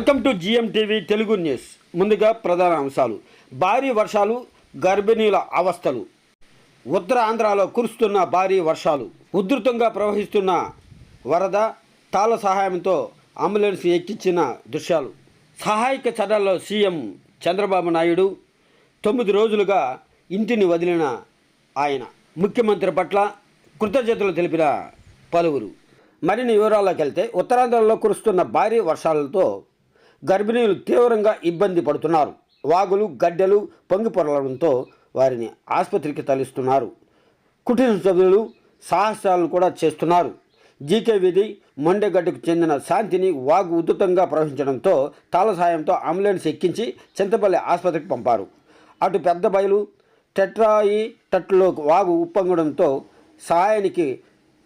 Welcome to GM TV Telugu news. ముందుగా ప్రధాన అంశాలు. భారీ వర్షాలు గర్భిణీల అవస్థలు. ఉత్తర ఆంధ్రాలో కురుస్తున్న భారీ వర్షాలు. ఉధృతంగా ప్రవహిస్తున్న వరద తాళ సహాయంతో అంబులెన్స్ ఎక్కించిన దృశ్యాలు. సహాయక చర్యల్లో సీఎం చంద్రబాబు నాయుడు తొమ్మిది రోజులుగా ఇంటిని వదిలిన ఆయన. ముఖ్యమంత్రి పట్ల కృతజ్ఞతలు తెలిపిన పలువురు. మరిన్ని వివరాల్లోకి వెళ్తే ఉత్తరాంధ్రలో కురుస్తున్న భారీ వర్షాలతో గర్భిణీలు తీవ్రంగా ఇబ్బంది పడుతున్నారు. వాగులు గడ్డలు పొంగిపొరలడంతో వారిని ఆసుపత్రికి తరలిస్తున్నారు. కుటుంబ సభ్యులు సాహసాలను కూడా చేస్తున్నారు. జీకే విధి మొండెగడ్డకు చెందిన శాంతిని వాగు ఉధృతంగా ప్రవహించడంతో తాళ సాయంతో అంబులెన్స్ ఎక్కించి చింతపల్లి ఆసుపత్రికి పంపారు. అటు పెద్ద బయలు టెట్రాయి తట్టులో వాగు ఉప్పొంగడంతో సహాయానికి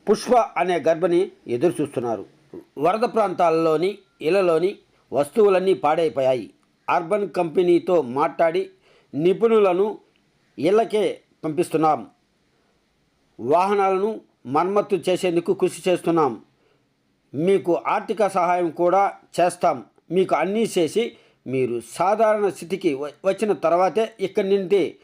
పుష్ప అనే గర్భిణి ఎదురు చూస్తున్నారు వరద ప్రాంతాల్లోని ఇళ్ళలోని వస్తువులన్నీ పాడైపోయాయి. అర్బన్ కంపెనీతో మాట్లాడి నిపుణులను ఇళ్ళకే పంపిస్తున్నాం. వాహనాలను మరమ్మత్తు చేసేందుకు కృషి చేస్తున్నాం. మీకు ఆర్థిక సహాయం కూడా చేస్తాం. మీకు అన్నీ చేసి మీరు సాధారణ స్థితికి వచ్చిన తర్వాతే ఇక్కడి నుండి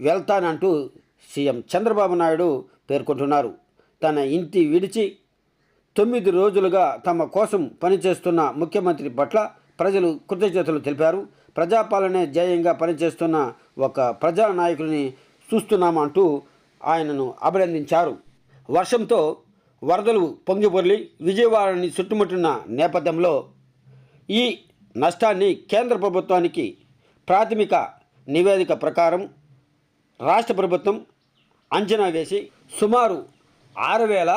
వెళ్తానంటూ సీఎం చంద్రబాబు నాయుడు పేర్కొంటున్నారు. తన ఇంటి విడిచి తొమ్మిది రోజులుగా తమ కోసం పనిచేస్తున్న ముఖ్యమంత్రి పట్ల ప్రజలు కృతజ్ఞతలు తెలిపారు. ప్రజాపాలనే ధ్యేయంగా పనిచేస్తున్న ఒక ప్రజా నాయకుడిని చూస్తున్నామంటూ ఆయనను అభినందించారు. వర్షంతో వరదలు పొంగిపొర్లి విజయవాడని చుట్టుముట్టిన నేపథ్యంలో ఈ నష్టాన్ని కేంద్ర ప్రభుత్వానికి ప్రాథమిక నివేదిక ప్రకారం రాష్ట్ర ప్రభుత్వం అంచనా వేసి సుమారు ఆరు వేల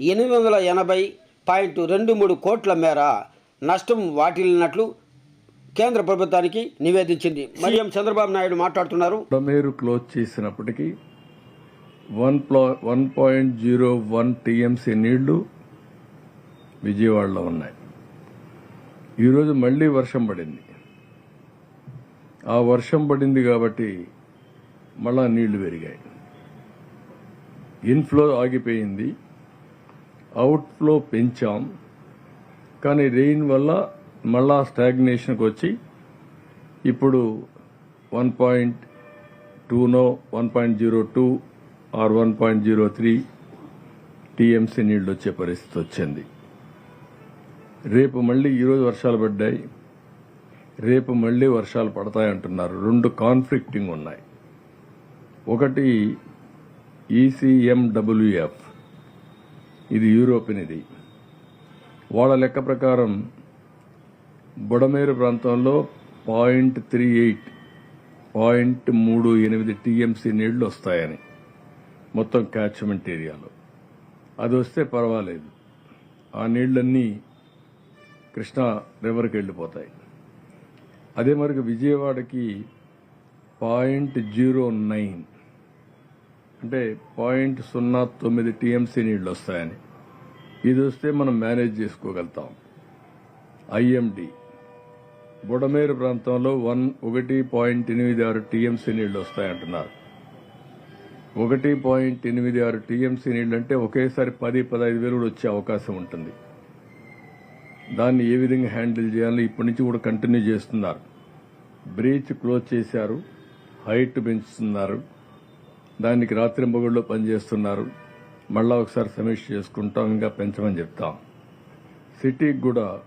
ఎనిమిది వందల ఎనభై పాయింట్ రెండు మూడు కోట్ల మేర నష్టం వాటిల్లినట్లు కేంద్ర ప్రభుత్వానికి నివేదించింది. సీఎం చంద్రబాబు నాయుడు మాట్లాడుతున్నారు. మీరు క్లోజ్ చేసినప్పటికీ వన్ ప్లా one point zero one TMC నీళ్ళు విజయవాడలో ఉన్నాయి. ఈరోజు మళ్ళీ వర్షం పడింది. ఆ వర్షం పడింది కాబట్టి మళ్ళా నీళ్ళు పెరిగాయి. ఇన్ఫ్లో ఆగిపోయింది. అవుట్ఫ్లో పెంచాం. కానీ రెయిన్ వల్ల మళ్ళా స్టాగ్నేషన్కి వచ్చి ఇప్పుడు one point టూనో one point zero two or one point zero three TMC నీళ్ళు వచ్చే పరిస్థితి వచ్చింది. రేపు మళ్ళీ ఈరోజు వర్షాలు పడ్డాయి. రేపు మళ్ళీ వర్షాలు పడతాయంటున్నారు రెండు కాన్ఫ్లిక్టింగ్ ఉన్నాయి. ఒకటి ఈసీఎండబ్ల్యూఎఫ్ ఇది యూరోపియన్ ఇది వాళ్ళ లెక్క ప్రకారం బుడమేరు ప్రాంతంలో పాయింట్ త్రీ ఎయిట్ పాయింట్ మూడు ఎనిమిది టీఎంసీ నీళ్ళు వస్తాయని మొత్తం క్యాచ్మెంట్ ఏరియాలో. అది వస్తే పర్వాలేదు. ఆ నీళ్ళన్నీ కృష్ణా రివర్కి వెళ్ళిపోతాయి. అదే మరికి విజయవాడకి పాయింట్ జీరో నైన్ అంటే పాయింట్ సున్నా తొమ్మిది టీఎంసీ నీళ్ళు వస్తాయని. ఇది వస్తే మనం మేనేజ్ చేసుకోగలుగుతాం. ఐఎండి. బుడమేరు ప్రాంతంలో వన్ ఒకటి పాయింట్ ఎనిమిది ఆరు టీఎంసీ నీళ్ళు వస్తాయంటున్నారు. ఒకటి పాయింట్ ఎనిమిది ఆరు టీఎంసీ నీళ్ళు అంటే ఒకేసారి పది పదహైదు వేలు కూడా వచ్చే అవకాశం ఉంటుంది. దాన్ని ఏ విధంగా హ్యాండిల్ చేయాలో ఇప్పటి నుంచి కూడా కంటిన్యూ చేస్తున్నారు. బ్రీచ్ క్లోజ్ చేశారు హైట్ పెంచుతున్నారు. దానికి రాత్రి రాత్రింబగుళ్ళు పనిచేస్తున్నారు. మళ్ళా ఒకసారి సమీక్ష చేసుకుంటాం ఇంకా పెంచమని చెప్తాం. సిటీకి కూడా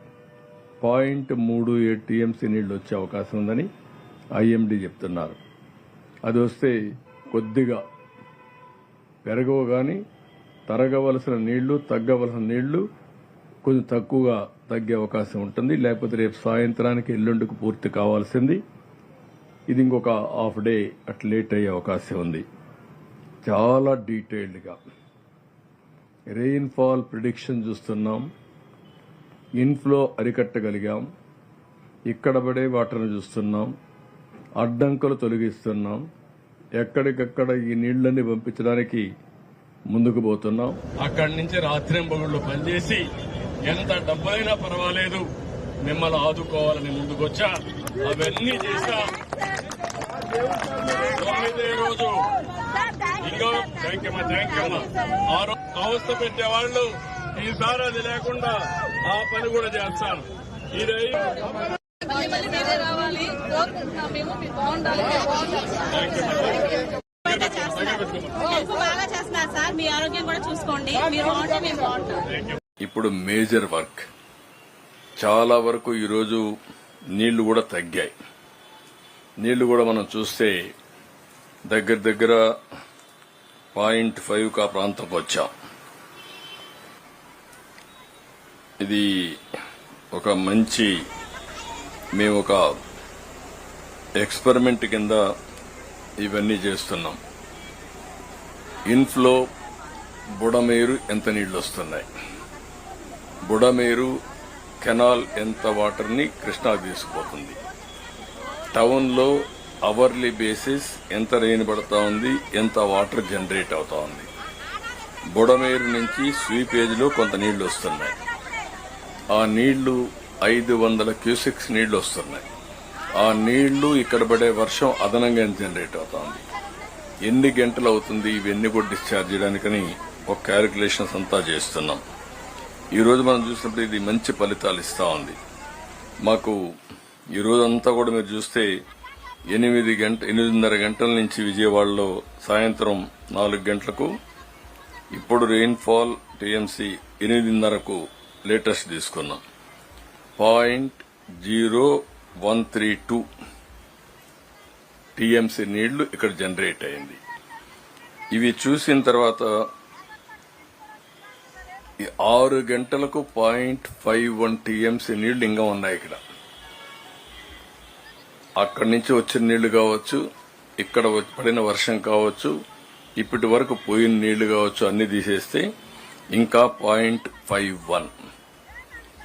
పాయింట్ మూడు ఏడు టీఎంసీ నీళ్ళు వచ్చే అవకాశం ఉందని ఐఎండీ చెప్తున్నారు. అది వస్తే కొద్దిగా పెరగవు కానీ తరగవలసిన నీళ్ళు తగ్గవలసిన నీళ్ళు కొంచెం తక్కువగా తగ్గే అవకాశం ఉంటుంది. లేకపోతే రేపు సాయంత్రానికి ఎల్లుండికి పూర్తి కావాల్సింది. ఇది ఇంకొక హాఫ్ డే అట్లా లేట్ అయ్యే అవకాశం ఉంది. చాలా డీటెయిల్డ్గా. రెయిన్ఫాల్ ప్రిడిక్షన్ చూస్తున్నాం. ఇన్ఫ్లో అరికట్టగలిగాం. ఇక్కడ పడే వాటర్ను చూస్తున్నాం. అడ్డంకులు తొలగిస్తున్నాం. ఎక్కడికక్కడ ఈ నీళ్ళన్నీ పంపించడానికి ముందుకు పోతున్నాం. అక్కడి నుంచి రాత్రింబగుళ్ళు పనిచేసి ఎంత డబ్బైనా పర్వాలేదు. మిమ్మల్ని ఆదుకోవాలని ముందుకొచ్చా. అవన్నీ చేశా తొమ్మిదే రోజు. ఇంకో థ్యాంక్ యూ థ్యాంక్ యూ అవస్థ పెట్టే వాళ్ళు ఈసారి అది లేకుండా ఆ పని కూడా చేస్తాను మళ్ళీ మళ్ళీ మీరే రావాలి. కోరుకుంటున్నాం మేము మీరు బాగుండాలి. మీరు బాగుండాలి. అయితే చేస్తున్నారు. హెల్ప్ బాగా చేస్తున్నారు సార్. మీ ఆరోగ్యం కూడా చూసుకోండి. మీరు బాగుంటే మేము బాగుంటాం. ఇప్పుడు మేజర్ వర్క్. చాలా వరకు ఈరోజు నీళ్ళు కూడా తగ్గాయి. నీళ్ళు కూడా మనం చూస్తే దగ్గర దగ్గర పాయింట్ ఫైవ్ కా ప్రాంతం వచ్చాం. ఇది ఒక మంచి మేము ఒక ఎక్స్పెరిమెంట్ కింద ఇవన్నీ చేస్తున్నాం. ఇన్ఫ్లో బుడమేరు ఎంత నీళ్ళు వస్తున్నాయి బుడమేరు కెనాల్ ఎంత వాటర్ని కృష్ణా తీసుకుపోతుంది? టౌన్లో అవర్లీ బేసిస్ ఎంత రెయిన్ పడతా ఉంది? ఎంత వాటర్ జనరేట్ అవుతా ఉంది? బుడమేరు నుంచి స్వీపేజ్లో కొంత నీళ్ళు వస్తున్నాయి ఆ నీళ్ళు ఐదు వందల క్యూసెక్స్ నీళ్ళు వస్తున్నాయి. ఆ నీళ్ళు ఇక్కడ పడే వర్షం అదనంగా జనరేట్ అవుతుంది? ఎన్ని గంటలు అవుతుంది ఇవన్నీ కూడా డిశ్చార్జ్ చేయడానికని ఒక క్యాలిక్యులేషన్స్ అంతా చేస్తున్నాం. ఈరోజు మనం చూసినప్పుడు ఇది మంచి ఫలితాలు ఇస్తా ఉంది. మాకు ఈ రోజంతా కూడా మీరు చూస్తే ఎనిమిది గంట ఎనిమిదిన్నర గంటల నుంచి విజయవాడలో సాయంత్రం నాలుగు గంటలకు ఇప్పుడు రెయిన్ఫాల్ టీఎంసీ ఎనిమిదిన్నరకు లేటెస్ట్ తీసుకున్నాం. Point zero one three two TMC నీళ్ళు ఇక్కడ జనరేట్ అయింది. ఇవి చూసిన తర్వాత ఆరు గంటలకు పాయింట్ ఫైవ్ వన్ టీఎంసీ నీళ్ళు ఇంకా ఉన్నాయి ఇక్కడ. అక్కడి నుంచి వచ్చిన నీళ్ళు కావచ్చు ఇక్కడ పడిన వర్షం కావచ్చు ఇప్పటి వరకు పోయిన నీళ్ళు కావచ్చు అన్ని తీసేస్తే ఇంకా పాయింట్ ఫైవ్ వన్.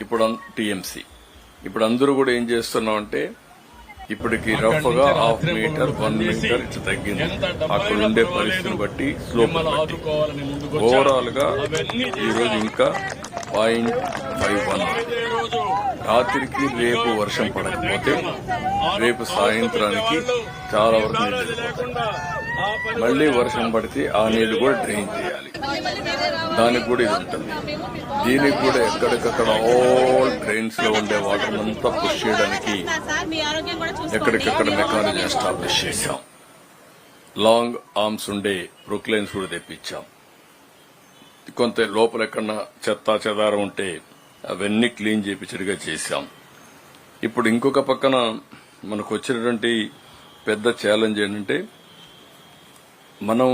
ఇప్పుడు టీఎంసీ. ఇప్పుడు అందరూ కూడా ఏం చేస్తున్నామంటే ఇప్పటికి రఫ్గా హాఫ్ మీటర్ వన్ మీటర్ ఇట్లా తగ్గింది. అక్కడ ఉండే పరిస్థితిని బట్టి స్లోప్ ఓవరాల్గా ఈ రోజు ఇంకా పాయింట్ ఫైవ్ వన్. రాత్రికి రేపు వర్షం పడకపోతే రేపు సాయంత్రానికి చాలా వరకు. మళ్ళీ వర్షం పడితే ఆ నీళ్ళు కూడా డ్రైన్ చేయాలి. దానికి కూడా ఇది ఉంటుంది. దీనికి కూడా ఎక్కడికక్కడ ఆల్ డ్రైన్స్లో ఉండే వాటర్ అంతా పుష్ చేయడానికి ఎక్కడికక్కడ మెకానిజం ఎస్టాబ్లిష్ చేశాం. లాంగ్ ఆర్మ్స్ ఉండే ప్రొక్లైన్స్ కూడా తెప్పించాం. కొంత లోపల ఎక్కడన్నా చెత్త చెదారం ఉంటే అవన్నీ క్లీన్ చేపించడిగా చేశాం. ఇప్పుడు ఇంకొక పక్కన మనకు వచ్చినటువంటి పెద్ద ఛాలెంజ్ ఏంటంటే మనం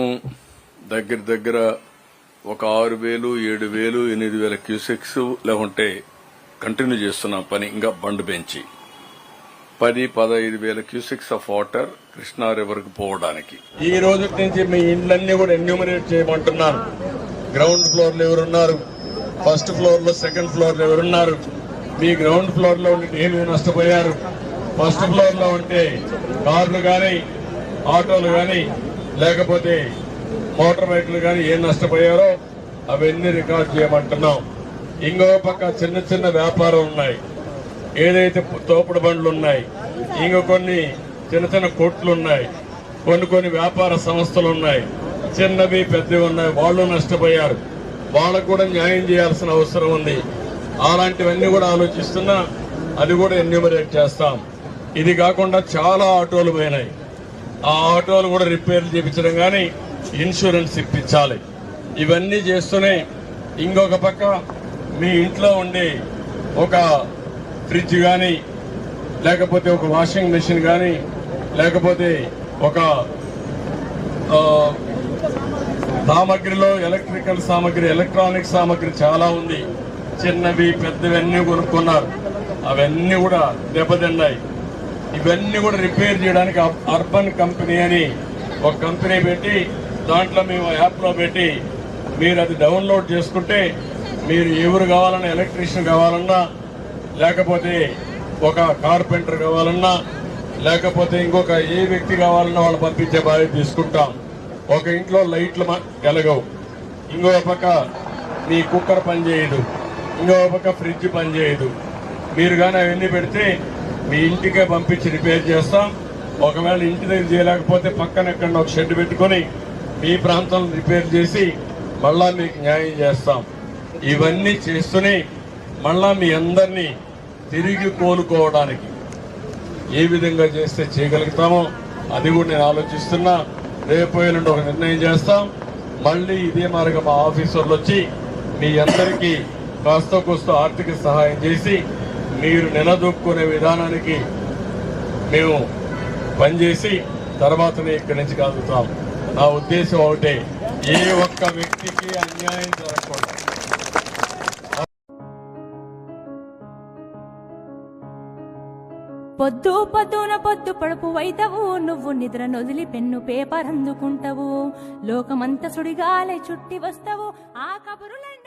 దగ్గర దగ్గర ఒక ఆరు వేలు ఏడు వేలు ఎనిమిది వేల క్యూసెక్స్ లేకుంటే కంటిన్యూ చేస్తున్నాం పని ఇంకా బండ్ పెంచి. పది పదహైదు వేల క్యూసెక్స్ ఆఫ్ వాటర్ కృష్ణా రివర్కి పోవడానికి. ఈ రోజు నుంచి మీ ఇండ్లన్నీ కూడా ఎన్యూమరేట్ చేయమంటున్నాను. గ్రౌండ్ ఫ్లోర్లో ఎవరున్నారు? ఫస్ట్ ఫ్లోర్లో సెకండ్ ఫ్లోర్లో ఎవరున్నారు? మీ గ్రౌండ్ ఫ్లోర్లో ఉండి ఏమి నష్టపోయారు? ఫస్ట్ ఫ్లోర్లో ఉంటే కార్లు కానీ ఆటోలు కానీ లేకపోతే మోటార్ బైకులు కానీ ఏం నష్టపోయారో అవన్నీ రికార్డ్ చేయమంటున్నాం. ఇంకో పక్క చిన్న చిన్న వ్యాపారం ఉన్నాయి. ఏదైతే తోపుడు బండ్లు ఉన్నాయి ఇంకా కొన్ని చిన్న చిన్న కొట్లు ఉన్నాయి కొన్ని కొన్ని వ్యాపార సంస్థలు ఉన్నాయి. చిన్నవి పెద్దవి ఉన్నాయి. వాళ్ళు నష్టపోయారు. వాళ్ళకు కూడా న్యాయం చేయాల్సిన అవసరం ఉంది. అలాంటివన్నీ కూడా ఆలోచిస్తున్నా అది కూడా ఎన్యూమరేట్ చేస్తాం. ఇది కాకుండా చాలా ఆటోలు పోయినాయి. ఆ ఆటోలు కూడా రిపేర్ చేయించడం కానీ ఇన్సూరెన్స్ ఇప్పించాలి. ఇవన్నీ చేస్తూనే ఇంకొక పక్క మీ ఇంట్లో ఉండే ఒక ఫ్రిడ్జ్ కానీ లేకపోతే ఒక వాషింగ్ మెషిన్ కానీ లేకపోతే ఒక సామాగ్రిలో సామగ్రిలో ఎలక్ట్రికల్ సామగ్రి ఎలక్ట్రానిక్ సామగ్రి చాలా ఉంది. చిన్నవి పెద్దవి అన్నీ కొనుక్కున్నారు. అవన్నీ కూడా దెబ్బతిన్నాయి. ఇవన్నీ కూడా రిపేర్ చేయడానికి అర్- అర్బన్ కంపెనీ అని ఒక కంపెనీ పెట్టి దాంట్లో మేము యాప్లో పెట్టి మీరు అది డౌన్లోడ్ చేసుకుంటే మీరు ఎవరు కావాలన్నా ఎలక్ట్రీషియన్ కావాలన్నా లేకపోతే ఒక కార్పెంటర్ కావాలన్నా లేకపోతే ఇంకొక ఏ వ్యక్తి కావాలన్నా వాళ్ళు పంపించే బాధ్యత తీసుకుంటాం. ఒక ఇంట్లో లైట్లు మ- వెలగవు. ఇంకో పక్క మీ కుక్కర్ పనిచేయదు. ఇంకో పక్క ఫ్రిడ్జ్ పనిచేయదు. మీరు కానీ అవన్నీ పెడితే మీ ఇంటికే పంపించి రిపేర్ చేస్తాం. ఒకవేళ ఇంటి దగ్గర చేయలేకపోతే పక్కన ఎక్కడ ఒక షెడ్ పెట్టుకొని మీ ప్రాంతంలో రిపేర్ చేసి మళ్ళా మీకు న్యాయం చేస్తాం. ఇవన్నీ చేస్తూనే మళ్ళా మీ అందరినీ తిరిగి కోలుకోవడానికి ఏ విధంగా చేస్తే చేయగలుగుతామో అది కూడా నేను ఆలోచిస్తున్నా. రేపు ఒక నిర్ణయం చేస్తాం. మళ్ళీ ఇదే మార్గం మా ఆఫీసర్లు వచ్చి మీ అందరికీ కాస్త కోస్త ఆర్థిక సహాయం చేసి మీరు నిలదొక్కునే విధానానికి మేము పనిచేసి తర్వాతనే ఇక్కడి నుంచి కలుగుతాం నా ఉద్దేశం ఒకటే ఏ ఒక్క వ్యక్తికి అన్యాయం జరగకూడదు. పొద్దు పొద్దున పొద్దు పడుపు వైతవు నువ్వు నిద్ర నొదిలి పెన్ను పేపర్ అందుకుంటావు. లోకమంత సుడిగాలే చుట్టి వస్తావు ఆ కబురులండ